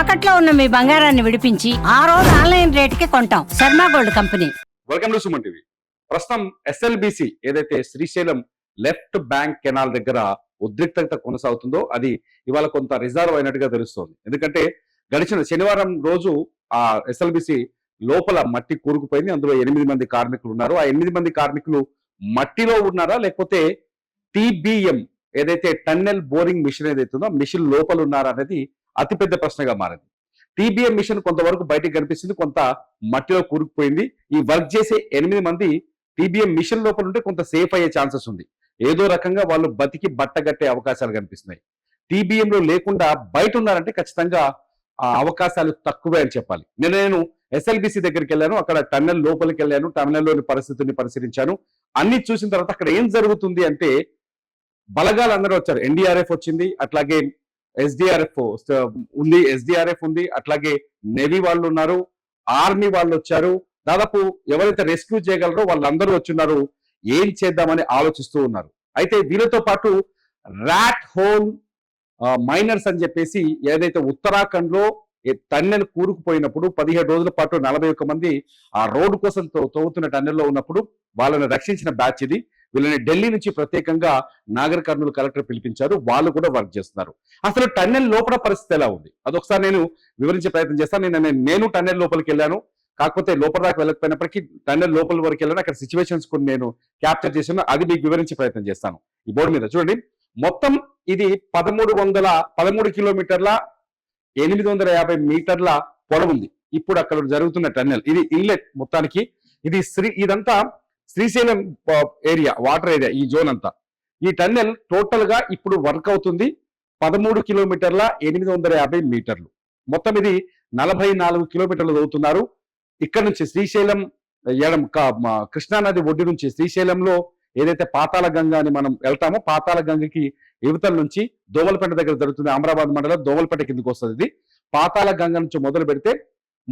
తాకట్లో ఉన్న మీ బంగారాన్ని విడిపించి ఆ రోజు ఆన్లైన్ రేటుకి కొంటాం. Sharma gold company. Welcome to Suman TV. ప్రస్తుతం ఎస్ఎల్బిసి ఏదైతే శ్రీశైలం లెఫ్ట్ బ్యాంక్ కెనాల్ దగ్గర ఉద్రిక్తత కొనసాగుతుందో అది ఇవాళ కొంత రిజర్వ్ అయినట్టుగా తెలుస్తోంది. ఎందుకంటే గడిచిన శనివారం రోజు ఆ ఎస్ఎల్బిసి లోపల మట్టి కూరుకుపోయింది. అందులో ఎనిమిది మంది కార్మికులు ఉన్నారు. ఆ ఎనిమిది మంది కార్మికులు మట్టిలో ఉన్నారా? లేకపోతే టీబీఎం ఏదైతే టన్నెల్ బోరింగ్ మిషన్ ఏదైతే ఉందో మిషన్ లోపల ఉన్నారా అనేది అతిపెద్ద ప్రశ్నగా మారింది. టీబీఎం మిషన్ కొంతవరకు బయటకు కనిపిస్తుంది కొంత మట్టిలో కూరుకుపోయింది. ఈ వర్క్ చేసే ఎనిమిది మంది టీబీఎం మిషన్ లోపల ఉంటే కొంత సేఫ్ అయ్యే ఛాన్సెస్ ఉంది. ఏదో రకంగా వాళ్ళు బతికి బట్టగట్టే అవకాశాలు కనిపిస్తున్నాయి. టీబీఎంలో లో లేకుండా బయట ఉన్నారంటే ఖచ్చితంగా ఆ అవకాశాలు తక్కువే అని చెప్పాలి. నిన్న నేను ఎస్ఎల్బిసి దగ్గరికి వెళ్ళాను అక్కడ టన్నెల్ లోపలికి వెళ్ళాను టన్నెల్లోని పరిస్థితిని పరిశీలించాను. అన్ని చూసిన తర్వాత అక్కడ ఏం జరుగుతుంది అంటే బలగాలు అందరూ వచ్చారు. ఎన్డీఆర్ఎఫ్ వచ్చింది అట్లాగే ఎస్డిఆర్ఎఫ్ ఉంది ఎస్డిఆర్ఎఫ్ ఉంది. అట్లాగే నేవీ వాళ్ళు ఉన్నారు ఆర్మీ వాళ్ళు వచ్చారు. దాదాపు ఎవరైతే రెస్క్యూ చేయగలరో వాళ్ళందరూ వచ్చున్నారు. ఏం చేద్దామని ఆలోచిస్తూ ఉన్నారు. అయితే వీళ్ళతో పాటు ర్యాట్ హోల్ మైనర్స్ అని చెప్పేసి ఏదైతే ఉత్తరాఖండ్లో టన్నెల్ కూరుకుపోయినప్పుడు పదిహేడు రోజుల పాటు నలభై ఒక్క మంది ఆ రోడ్డు కోసం తో- తవ్వుతున్న టన్నెల్లో ఉన్నప్పుడు వాళ్ళని రక్షించిన బ్యాచ్ ఇది. వీళ్ళని ఢిల్లీ నుంచి ప్రత్యేకంగా నాగర్ కర్నూలు కలెక్టర్ పిలిపించారు. వాళ్ళు కూడా వర్క్ చేస్తున్నారు. అసలు టన్నెల్ లోపల పరిస్థితి ఎలా ఉంది? అదొకసారి నేను వివరించే ప్రయత్నం చేస్తాను. నేను నేను- టన్నెల్ లోపలికి వెళ్ళాను. కాకపోతే లోపల దాకా వెళ్ళకపోయినప్పటికీ టన్నెల్ లోపల వరకు వెళ్ళాను. అక్కడ సిచ్యువేషన్స్ కొన్ని నేను క్యాప్చర్ చేశాను. అది మీకు వివరించే ప్రయత్నం చేస్తాను. ఈ బోర్డు మీద చూడండి. మొత్తం ఇది పదమూడు వందల పదమూడు కిలోమీటర్ల ఎనిమిది వందల యాభై మీటర్ల పొడవుంది ఇప్పుడు అక్కడ జరుగుతున్న టన్నెల్. ఇది ఇన్లెట్ మొత్తానికి. ఇది శ్రీ ఇదంతా శ్రీశైలం ఏరియా వాటర్ ఏరియా ఈ జోన్ అంతా. ఈ టన్నెల్ టోటల్గా ఇప్పుడు వర్క్ అవుతుంది పదమూడు కిలోమీటర్ల ఎనిమిది వందల యాభై మీటర్లు. మొత్తం ఇది నలభై నాలుగు కిలోమీటర్లు చదువుతున్నారు ఇక్కడ నుంచి శ్రీశైలం ఎడం కృష్ణానది ఒడ్డు నుంచి శ్రీశైలంలో ఏదైతే పాతాల గంగ అని మనం వెళ్తామో పాతాల గంగకి యువతల నుంచి దోవలపేట దగ్గర జరుగుతుంది అమరాబాద్ మండలం దోవలపేట కిందకి వస్తుంది ఇది. పాతాల గంగ నుంచి మొదలు పెడితే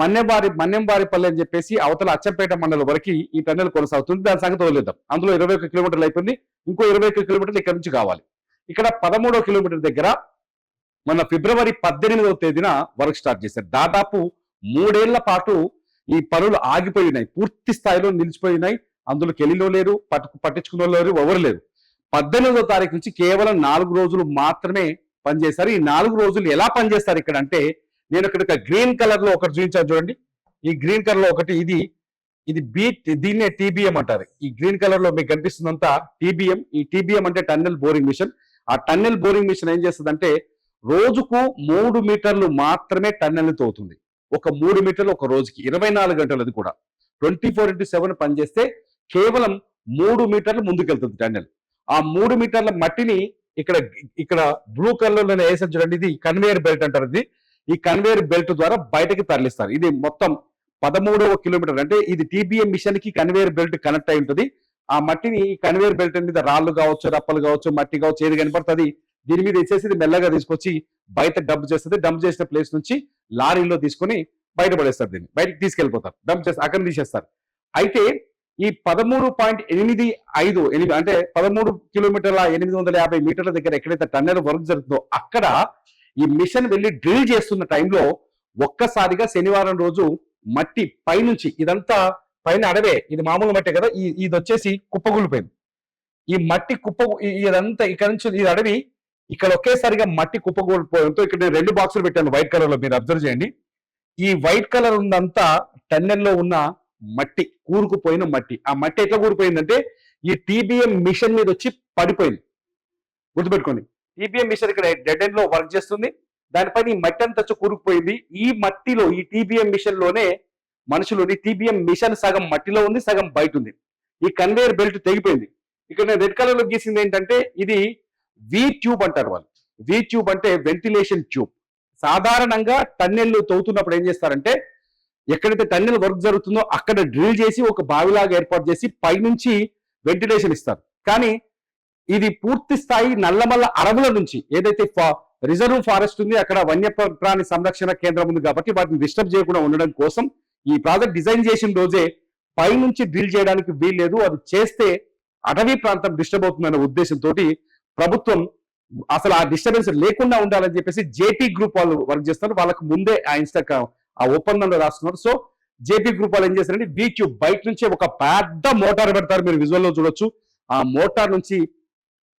మన్నెంబారి మన్నెంబారి పల్లె అని చెప్పేసి అవతల అచ్చంపేట మండలం వరకు ఈ టన్నెల్ కొనసాగుతుంది. దాని సంగతి వదిలేద్దాం. అందులో ఇరవై ఒక్క కిలోమీటర్లు అయిపోయింది. ఇంకో ఇరవై ఒక్క కిలోమీటర్లు ఇక్కడ నుంచి కావాలి. ఇక్కడ పదమూడో కిలోమీటర్ దగ్గర మన ఫిబ్రవరి పద్దెనిమిదవ తేదీన వర్క్ స్టార్ట్ చేశారు. దాదాపు మూడేళ్ళ పాటు ఈ పనులు ఆగిపోయి ఉన్నాయి పూర్తి స్థాయిలో నిలిచిపోయి ఉన్నాయి అందులో కెలిలో లేరు పట్టు పట్టించుకున్న లేరు ఎవరు లేరు. పద్దెనిమిదో తారీఖు నుంచి కేవలం నాలుగు రోజులు మాత్రమే పనిచేశారు. ఈ నాలుగు రోజులు ఎలా పనిచేస్తారు ఇక్కడ అంటే నేను ఇక్కడ గ్రీన్ కలర్లో ఒకటి చూపించాను చూడండి. ఈ గ్రీన్ కలర్లో ఒకటి ఇది ఇది బీ దీన్నే టీబీఎం అంటారు. ఈ గ్రీన్ కలర్లో మీకు కనిపిస్తుందంతా టీబీఎం. ఈ టీబీఎం అంటే టన్నెల్ బోరింగ్ మిషన్. ఆ టన్నెల్ బోరింగ్ మిషన్ ఏం చేస్తుందంటే రోజుకు మూడు మీటర్లు మాత్రమే టన్నెల్ తోవుతుంది. ఒక మూడు మీటర్లు ఒక రోజుకి. ఇరవై నాలుగు గంటలు అది కూడా. ట్వంటీ ఫోర్ ఇంటూ సెవెన్ పనిచేస్తే కేవలం మూడు మీటర్లు ముందుకెళ్తుంది టన్నెల్. ఆ మూడు మీటర్ల మట్టిని ఇక్కడ ఇక్కడ బ్లూ కలర్లో వేసాను చూడండి. ఇది కన్వేయర్ బెల్ట్ అంటారు ఇది. ఈ కన్వేయర్ బెల్ట్ ద్వారా బయటకి తరలిస్తారు. ఇది మొత్తం పదమూడవ కిలోమీటర్ అంటే ఇది టీబీఎం మిషన్కి కన్వేయర్ బెల్ట్ కనెక్ట్ అయి ఉంటుంది. ఆ మట్టిని ఈ కన్వేయర్ బెల్ట్ మీద రాళ్ళు కావచ్చు రప్పలు కావచ్చు మట్టి కావచ్చు ఏది కనపడుతుంది దీని మీద వేసేసి ఇది మెల్లగా తీసుకొచ్చి బయట డంప్ చేస్తుంది. డంప్ చేసిన ప్లేస్ నుంచి లారీలో తీసుకొని బయటపడేస్తారు దీన్ని. బయటకు తీసుకెళ్ళిపోతారు డంప్ చేస్తారు అక్కడ తీసేస్తారు అయితే ఈ పదమూడు పాయింట్ ఎనిమిది ఐదు ఎనిమిది అంటే పదమూడు కిలోమీటర్ల ఎనిమిది వందల యాభై మీటర్ల దగ్గర ఎక్కడైతే టన్నెల్ వర్క్ జరుగుతుందో అక్కడ ఈ మిషన్ వెళ్ళి డ్రిల్ చేస్తున్న టైంలో ఒక్కసారిగా శనివారం రోజు మట్టి పైనుంచి ఇదంతా పైన అడవే ఇది మామూలు మట్టే కదా ఈ ఇది వచ్చేసి కుప్పగూలిపోయింది ఈ మట్టి కుప్ప ఇదంతా ఇక్కడ నుంచి ఇది అడవి ఇక్కడ ఒకేసారిగా మట్టి కుప్పగూలిపోవడంతో ఇక్కడ నేను రెండు బాక్సులు పెట్టాను వైట్ కలర్లో మీరు అబ్జర్వ్ చేయండి. ఈ వైట్ కలర్ ఉందంతా టన్నెల్లో ఉన్న మట్టి కూరుకుపోయిన మట్టి. ఆ మట్టి ఎట్లా కూరిపోయిందంటే ఈ టీబీఎం మిషన్ మీద వచ్చి పడిపోయింది. గుర్తుపెట్టుకోండి. టీబీఎం మిషన్ ఇక్కడ డెడ్ ఎండ్లో వర్క్ చేస్తుంది. దానిపైన ఈ మట్టి అంతా కూరుకుపోయింది. ఈ మట్టిలో ఈ టీబీఎం మిషన్లోనే మనుషులు టీబీఎం మిషన్ సగం మట్టిలో ఉంది సగం బయట ఉంది. ఈ కన్వేయర్ బెల్ట్ తెగిపోయింది. ఇక్కడ నేను రెడ్ కలర్లో గీసింది ఏంటంటే ఇది వి ట్యూబ్ అంటారు వాళ్ళు. వి ట్యూబ్ అంటే వెంటిలేషన్ ట్యూబ్ సాధారణంగా టన్నెల్ తవ్వుతున్నప్పుడు ఏం చేస్తారంటే ఎక్కడైతే టన్నెల్ వర్క్ జరుగుతుందో అక్కడ డ్రిల్ చేసి ఒక బావిలాగా ఏర్పాటు చేసి పైనుంచి వెంటిలేషన్ ఇస్తారు. కానీ ఇది పూర్తి స్థాయి నల్లమల్ల అడవుల నుంచి ఏదైతే రిజర్వ్ ఫారెస్ట్ ఉంది అక్కడ వన్యప్రాణి సంరక్షణ కేంద్రం ఉంది కాబట్టి వాటిని డిస్టర్బ్ చేయకుండా ఉండడం కోసం ఈ ప్రాజెక్ట్ డిజైన్ చేసిన రోజే పైనుంచి డ్రిల్ చేయడానికి వీల్లేదు. అది చేస్తే అటవీ ప్రాంతం డిస్టర్బ్ అవుతుందనే ఉద్దేశంతో ప్రభుత్వం అసలు ఆ డిస్టర్బెన్స్ లేకుండా ఉండాలని చెప్పేసి జేపీ గ్రూప్ వాళ్ళు వర్క్ చేస్తున్నారు. వాళ్ళకు ముందే ఆ ఇన్స్టా ఆ ఒప్పందంలో రాస్తున్నారు. సో జేపీ గ్రూప్ వాళ్ళు ఏం చేస్తారంటే బీచ్ బయట నుంచి ఒక పెద్ద మోటార్ పెడతారు మీరు విజువల్లో చూడొచ్చు. ఆ మోటార్ నుంచి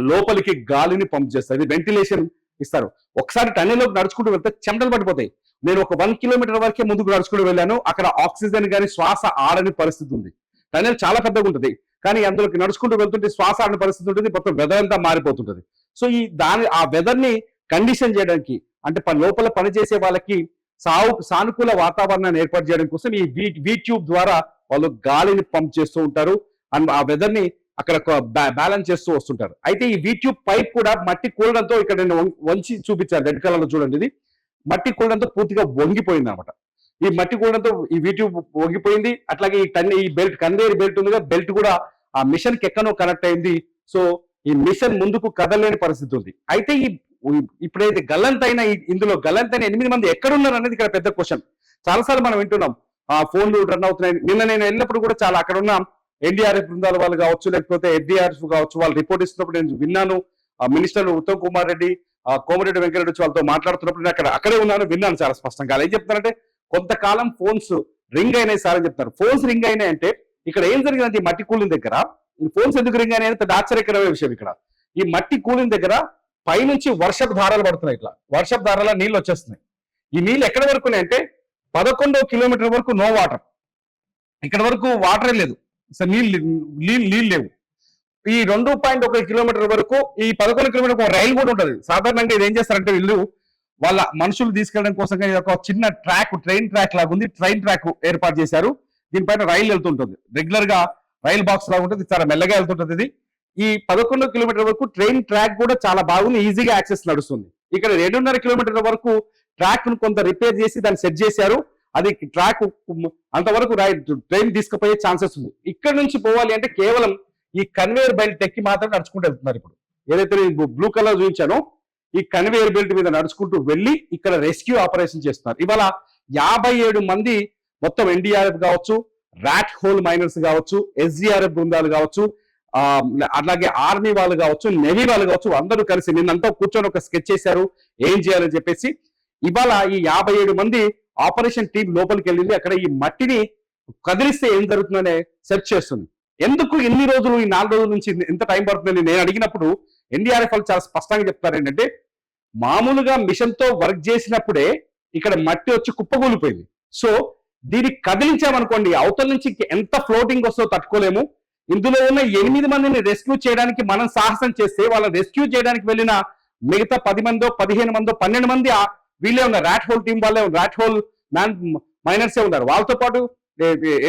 లోపలికి గాలిని పంప్ చేస్తారు అది వెంటిలేషన్ ఇస్తారు. ఒకసారి టన్నెల్లోకి నడుచుకుంటూ వెళ్తే చెమటలు పడిపోతాయి. నేను ఒక వన్ కిలోమీటర్ వరకే ముందుకు నడుచుకుంటూ వెళ్ళాను. అక్కడ ఆక్సిజన్ కానీ శ్వాస ఆడని పరిస్థితి ఉంది. టన్నెల్ చాలా పెద్దగా ఉంటుంది. కానీ అందులోకి నడుచుకుంటూ వెళ్తుంటే శ్వాస ఆడని పరిస్థితి ఉంటుంది. మొత్తం వెదర్ అంతా మారిపోతుంటుంది. సో ఈ దాని ఆ వెదర్ని కండిషన్ చేయడానికి అంటే లోపల పనిచేసే వాళ్ళకి సావు సానుకూల వాతావరణాన్ని ఏర్పాటు చేయడం కోసం ఈ వీ ట్యూబ్ ద్వారా వాళ్ళు గాలిని పంప్ చేస్తూ ఉంటారు. అండ్ ఆ వెదర్ని అక్కడ బ్యాలెన్స్ చేస్తూ వస్తుంటారు. అయితే ఈ వీట్యూబ్ పైప్ కూడా మట్టి కూలడంతో ఇక్కడ నేను వంచి చూపించాను. రెడ్ కలర్లో చూడండి ఇది. మట్టి కూలడంతో పూర్తిగా వంగిపోయింది అనమాట ఈ మట్టి కూలడంతో ఈ వీట్యూబ్ వంగిపోయింది. అట్లాగే ఈ టన్ ఈ బెల్ట్ కన్వేయర్ బెల్ట్ ఉందిగా. బెల్ట్ కూడా ఆ మిషన్కి ఎక్కనో కనెక్ట్ అయింది. సో ఈ మిషన్ ముందుకు కదలలేని పరిస్థితి ఉంది. అయితే ఈ ఇప్పుడైతే గల్లంతైన ఇందులో గల్లంతైన ఎనిమిది మంది ఎక్కడున్నారు అనేది ఇక్కడ పెద్ద క్వశ్చన్ చాలాసార్లు మనం వింటున్నాం. ఆ ఫోన్లు రన్ అవుతున్నాయి. నిన్న నేను వెళ్ళినప్పుడు కూడా చాలా అక్కడ ఉన్నాం ఎన్డీఆర్ఎఫ్ బృందాల వాళ్ళు కావచ్చు లేకపోతే ఎన్డీఆర్ఎఫ్ కావచ్చు వాళ్ళు రిపోర్ట్ ఇస్తున్నప్పుడు నేను విన్నాను. ఆ మినిస్టర్ ఉత్తమ్ కుమార్ రెడ్డి ఆ కోమరెడ్డి వెంకరెడ్డి వాళ్ళతో మాట్లాడుతున్నప్పుడు నేను అక్కడ అక్కడే ఉన్నాను విన్నాను చాలా స్పష్టంగా. వాళ్ళు ఏం చెప్తారంటే కొంతకాలం ఫోన్స్ రింగ్ అయినాయి సార్ అని చెప్తారు. ఫోన్స్ రింగ్ అయినాయి అంటే ఇక్కడ ఏం జరిగిందంటే ఈ మట్టి కూలిన దగ్గర ఈ ఫోన్స్ ఎందుకు రింగ్ అయినాయి అంటే ఆశ్చర్యకరమైన విషయం ఇక్కడ. ఈ మట్టి కూలిన దగ్గర పైనుంచి వర్షపు ధారలు పడుతున్నాయి ఇట్లా. వర్షపు ధారల నీళ్ళు వచ్చేస్తున్నాయి. ఈ నీళ్ళు ఎక్కడ వరకు అంటే పదకొండో కిలోమీటర్ వరకు నో వాటర్. ఇక్కడ వరకు వాటరే లేదు. సార్ నీళ్ళు నీళ్ళు నీళ్ళు లేవు. ఈ రెండు పాయింట్ ఒక కిలోమీటర్ వరకు ఈ పదకొండు కిలోమీటర్ ఒక రైలు కూడా ఉంటుంది. సాధారణంగా ఇది ఏం చేస్తారంటే వీళ్ళు వాళ్ళ మనుషులు తీసుకెళ్ళడం కోసం ఇది ఒక చిన్న ట్రాక్ ట్రైన్ ట్రాక్ లాగా ఉంది. ట్రైన్ ట్రాక్ ఏర్పాటు చేశారు. దీనిపైన రైలు వెళ్తుంటుంది. రెగ్యులర్గా రైల్ బాక్స్ లాగా ఉంటుంది. చాలా మెల్లగా వెళ్తుంటుంది ఇది. ఈ పదకొండు కిలోమీటర్ వరకు ట్రైన్ ట్రాక్ కూడా చాలా బాగుంది. ఈజీగా యాక్సెస్ నడుస్తుంది. ఇక్కడ రెండున్నర కిలోమీటర్ల వరకు ట్రాక్ను కొంత రిపేర్ చేసి దాన్ని సెట్ చేశారు. అది ట్రాక్ అంతవరకు ట్రైన్ తీసుకుపోయే ఛాన్సెస్ ఉంది. ఇక్కడ నుంచి పోవాలి అంటే కేవలం ఈ కన్వేయర్ బెల్ట్ ఎక్కి మాత్రం నడుచుకుంటూ వెళ్తున్నారు ఇప్పుడు. ఏదైతే నేను బ్లూ కలర్ చూపించానో ఈ కన్వేయర్ బెల్ట్ మీద నడుచుకుంటూ వెళ్ళి ఇక్కడ రెస్క్యూ ఆపరేషన్ చేస్తున్నారు. ఇవాళ యాభై ఏడు మంది మొత్తం ఎన్డీఆర్ఎఫ్ కావచ్చు రాట్ హోల్ మైనర్స్ కావచ్చు ఎస్జీఆర్ఎఫ్ బృందాలు కావచ్చు అలాగే ఆర్మీ వాళ్ళు కావచ్చు నెవీ వాళ్ళు కావచ్చు అందరూ కలిసి నిన్నంతా కూర్చొని ఒక స్కెచ్ చేశారు. ఏం చేయాలని చెప్పేసి ఇవాళ ఈ యాభై ఏడు మంది ఆపరేషన్ టీం లోపలికి వెళ్ళింది. అక్కడ ఈ మట్టిని కదిలిస్తే ఏం జరుగుతుందనే సెర్చ్ చేస్తుంది. ఎందుకు ఎన్ని రోజులు ఈ నాలుగు రోజుల నుంచి ఎంత టైం పడుతుందని నేను అడిగినప్పుడు ఎన్డీఆర్ఎఫ్ వాళ్ళు చాలా స్పష్టంగా చెప్తారు ఏంటంటే మామూలుగా మిషన్తో వర్క్ చేసినప్పుడే ఇక్కడ మట్టి వచ్చి కుప్పకూలిపోయింది. సో దీన్ని కదిలించామనుకోండి అవతల నుంచి ఎంత ఫ్లోటింగ్ వస్తుందో తట్టుకోలేము. ఇందులో ఉన్న ఎనిమిది మందిని రెస్క్యూ చేయడానికి మనం సాహసం చేస్తే వాళ్ళని రెస్క్యూ చేయడానికి వెళ్ళిన మిగతా పది మందో పదిహేను మందో పన్నెండు మంది వీళ్ళే ఉన్నారు. రాట్ హోల్ టీం వాళ్ళే ఉన్నారు. రాట్ హోల్ మ్యాన్ మైనర్సే ఉన్నారు. వాళ్ళతో పాటు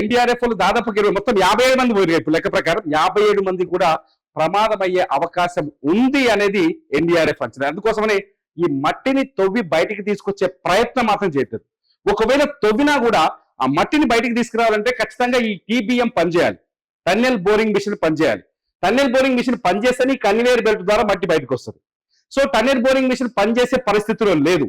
ఎన్డీఆర్ఎఫ్ వాళ్ళు దాదాపు ఇరవై మొత్తం యాభై ఏడు మంది పోయారు ఇప్పుడు లెక్క ప్రకారం. యాభై ఏడు మంది కూడా ప్రమాదమయ్యే అవకాశం ఉంది అనేది ఎన్డీఆర్ఎఫ్ అంచనా. అందుకోసమని ఈ మట్టిని తవ్వి బయటికి తీసుకొచ్చే ప్రయత్నం మాత్రం చేయట్లేదు. ఒకవేళ తవ్వినా కూడా ఆ మట్టిని బయటికి తీసుకురావాలంటే ఖచ్చితంగా ఈ టీబీఎం పనిచేయాలి. టన్నెల్ బోరింగ్ మిషన్ పనిచేయాలి. టన్నెల్ బోరింగ్ మిషన్ పనిచేస్తేనే ఈ కన్వేయర్ బెల్ట్ ద్వారా మట్టి బయటకు వస్తుంది సో టన్నెల్ బోరింగ్ మిషన్ పనిచేసే పరిస్థితిలో లేదు.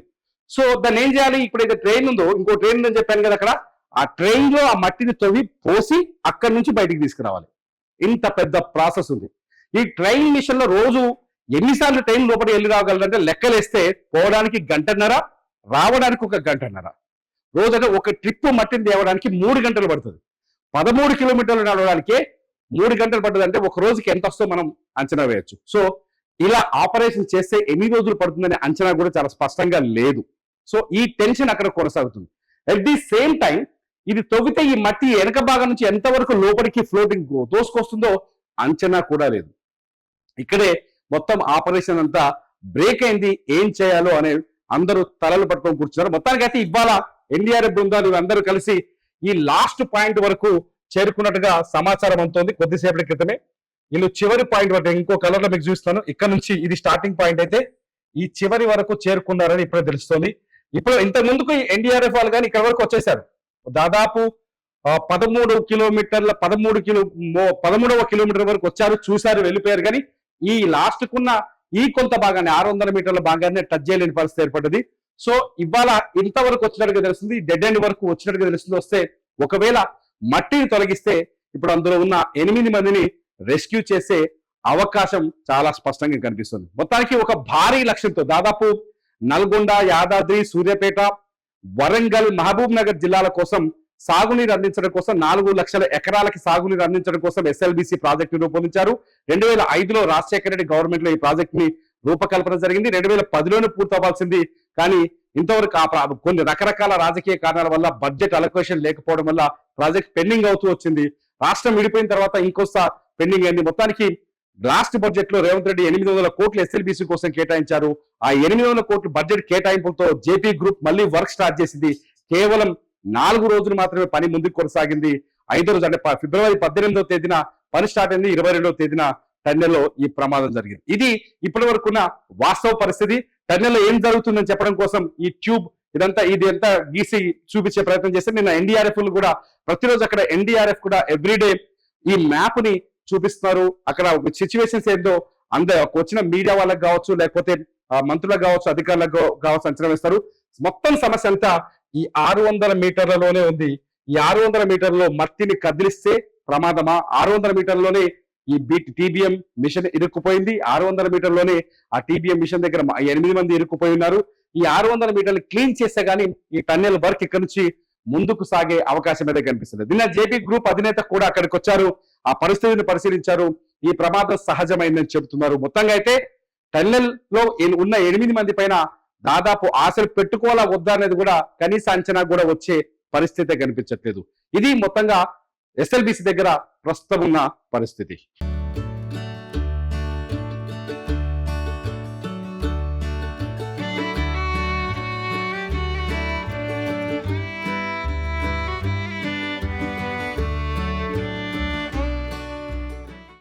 సో దాన్ని ఏం చేయాలి? ఇప్పుడు ట్రైన్ ఉందో ఇంకో ట్రైన్ ఉందని చెప్పాను కదా అక్కడ ఆ ట్రైన్లో ఆ మట్టిని తవ్వి పోసి అక్కడి నుంచి బయటికి తీసుకురావాలి. ఇంత పెద్ద ప్రాసెస్ ఉంది. ఈ ట్రైన్ మిషన్లో రోజు ఎన్నిసార్లు ట్రైన్ లోపల వెళ్ళి రాగలరంటే లెక్కలేస్తే పోవడానికి గంటన్నర రావడానికి ఒక గంటన్నర. రోజంటే ఒక ట్రిప్ మట్టిని తేవడానికి మూడు గంటలు పడుతుంది. పదమూడు కిలోమీటర్లు నడవడానికే మూడు గంటలు పడుతుంది అంటే ఒక రోజుకి ఎంత వస్తుందో మనం అంచనా వేయచ్చు. సో ఇలా ఆపరేషన్ చేస్తే ఎన్ని రోజులు పడుతుందనే అంచనా కూడా చాలా స్పష్టంగా లేదు. సో ఈ టెన్షన్ అక్కడ కొనసాగుతుంది. అట్ ది సేమ్ టైం ఇది తవ్వితే ఈ మట్టి వెనక భాగం నుంచి ఎంతవరకు లోపలికి ఫ్లోటింగ్ దోసుకొస్తుందో అంచనా కూడా లేదు. ఇక్కడే మొత్తం ఆపరేషన్ అంతా బ్రేక్ అయింది. ఏం చేయాలో అనే అందరూ తలలు పట్టుకొని కూర్చున్నారు. మొత్తానికి అయితే ఇవాళ ఎన్డీఆర్ఎఫ్ బృందాలు అందరూ కలిసి ఈ లాస్ట్ పాయింట్ వరకు చేరుకున్నట్టుగా సమాచారం అందుతోంది. కొద్దిసేపటి క్రితమే. వీళ్ళు చివరి పాయింట్ వరకు ఇంకో కలర్లో మీకు చూస్తాను ఇక్కడ నుంచి ఇది స్టార్టింగ్ పాయింట్ అయితే ఈ చివరి వరకు చేరుకున్నారని ఇప్పుడే తెలుస్తోంది. ఇప్పుడు ఇంత ముందుకు ఎన్డీఆర్ఎఫ్ వాళ్ళు కానీ ఇక్కడ వరకు వచ్చేసారు. దాదాపు పదమూడు కిలోమీటర్ల పదమూడు కిలో పదమూడవ కిలోమీటర్ వరకు వచ్చారు చూశారు వెళ్ళిపోయారు. కానీ ఈ లాస్ట్ కున్న ఈ కొంత భాగాన్ని ఆరు వందల మీటర్ల భాగాన్ని టచ్ చేయలేని పరిస్థితి ఏర్పడ్డది. సో ఇవాళ ఇంతవరకు వచ్చినట్టుగా తెలుస్తుంది డెడ్ ఎండ్ వరకు వచ్చినట్టుగా తెలుస్తుంది. వస్తే ఒకవేళ మట్టిని తొలగిస్తే ఇప్పుడు అందులో ఉన్న ఎనిమిది మందిని రెస్క్యూ చేసే అవకాశం చాలా స్పష్టంగా కనిపిస్తుంది. మొత్తానికి ఒక భారీ లక్ష్యంతో దాదాపు నల్గొండ యాదాద్రి సూర్యాపేట వరంగల్ మహబూబ్ నగర్ జిల్లాల కోసం సాగునీరు అందించడం కోసం నాలుగు లక్షల ఎకరాలకి సాగునీరు అందించడం కోసం ఎస్ఎల్బిసి ప్రాజెక్టు రూపొందించారు. రెండు వేల ఐదులో రాజశేఖర రెడ్డి గవర్నమెంట్లో ఈ ప్రాజెక్ట్ని రూపకల్పన జరిగింది. రెండు వేల పదిలోనే పూర్తవ్వాల్సింది. కానీ ఇంతవరకు ఆ కొన్ని రకరకాల రాజకీయ కారణాల వల్ల బడ్జెట్ అలొకేషన్ లేకపోవడం వల్ల ప్రాజెక్ట్ పెండింగ్ అవుతూ వచ్చింది. రాష్ట్రం విడిపోయిన తర్వాత ఇంకోసారి పెండింగ్ అయింది. మొత్తానికి లాస్ట్ బడ్జెట్లో రేవంత్ రెడ్డి ఎనిమిది వందల కోట్లు ఎస్ఎల్బిసి కోసం కేటాయించారు. ఆ ఎనిమిది వందల కోట్లు బడ్జెట్ కేటాయింపులతో జేపీ గ్రూప్ మళ్ళీ వర్క్ స్టార్ట్ చేసింది. కేవలం నాలుగు రోజులు మాత్రమే పని ముందుకు కొనసాగింది. ఐదో రోజు అంటే ఫిబ్రవరి పద్దెనిమిదవ తేదీన పని స్టార్ట్ అయింది. ఇరవై రెండవ తేదీన టన్నెల్లో ఈ ప్రమాదం జరిగింది. ఇది ఇప్పటి వరకున్న వాస్తవ పరిస్థితి. టన్నెల్లో ఏం జరుగుతుందని చెప్పడం కోసం ఈ ట్యూబ్ ఇదంతా ఇది అంతా గీసి చూపించే ప్రయత్నం చేస్తే నిన్న ఎన్డీఆర్ఎఫ్ కూడా ప్రతిరోజు అక్కడ ఎన్డీఆర్ఎఫ్ కూడా ఎవ్రీడే ఈ మ్యాప్ని చూపిస్తున్నారు. అక్కడ సిచ్యువేషన్స్ ఏందో అంద వచ్చిన మీడియా వాళ్ళకి కావచ్చు లేకపోతే మంత్రులకు కావచ్చు అధికారులకు కావచ్చు అంచనా వేస్తారు. మొత్తం సమస్య అంతా ఈ ఆరు వందల మీటర్లలోనే ఉంది. ఈ ఆరు వందల మీటర్లలో మట్టిని కదిలిస్తే ప్రమాదమా? ఆరు వందల మీటర్లోనే ఈ టీబీఎం మిషన్ ఇరుక్కుపోయింది. ఆరు వందల మీటర్లోనే ఆ టీబీఎం మిషన్ దగ్గర ఎనిమిది మంది ఇరుక్కుపోయి ఉన్నారు. ఈ ఆరు వందల మీటర్లు క్లీన్ చేస్తే గానీ ఈ టన్నెల్ వర్క్ ఇక్కడ నుంచి ముందుకు సాగే అవకాశం అయితే కనిపిస్తుంది నిన్న జేపీ గ్రూప్ అధినేత కూడా అక్కడికి వచ్చారు. ఆ పరిస్థితిని పరిశీలించారు. ఈ ప్రమాదం సహజమైందని చెబుతున్నారు. మొత్తంగా అయితే టన్నెల్లో ఉన్న ఎనిమిది మంది పైన దాదాపు ఆశలు పెట్టుకోవాలా వద్దా అనేది కూడా కనీస అంచనా కూడా వచ్చే పరిస్థితి కనిపించట్లేదు. ఇది మొత్తంగా ఎస్ఎల్బిసి దగ్గర ప్రస్తుతం ఉన్న పరిస్థితి.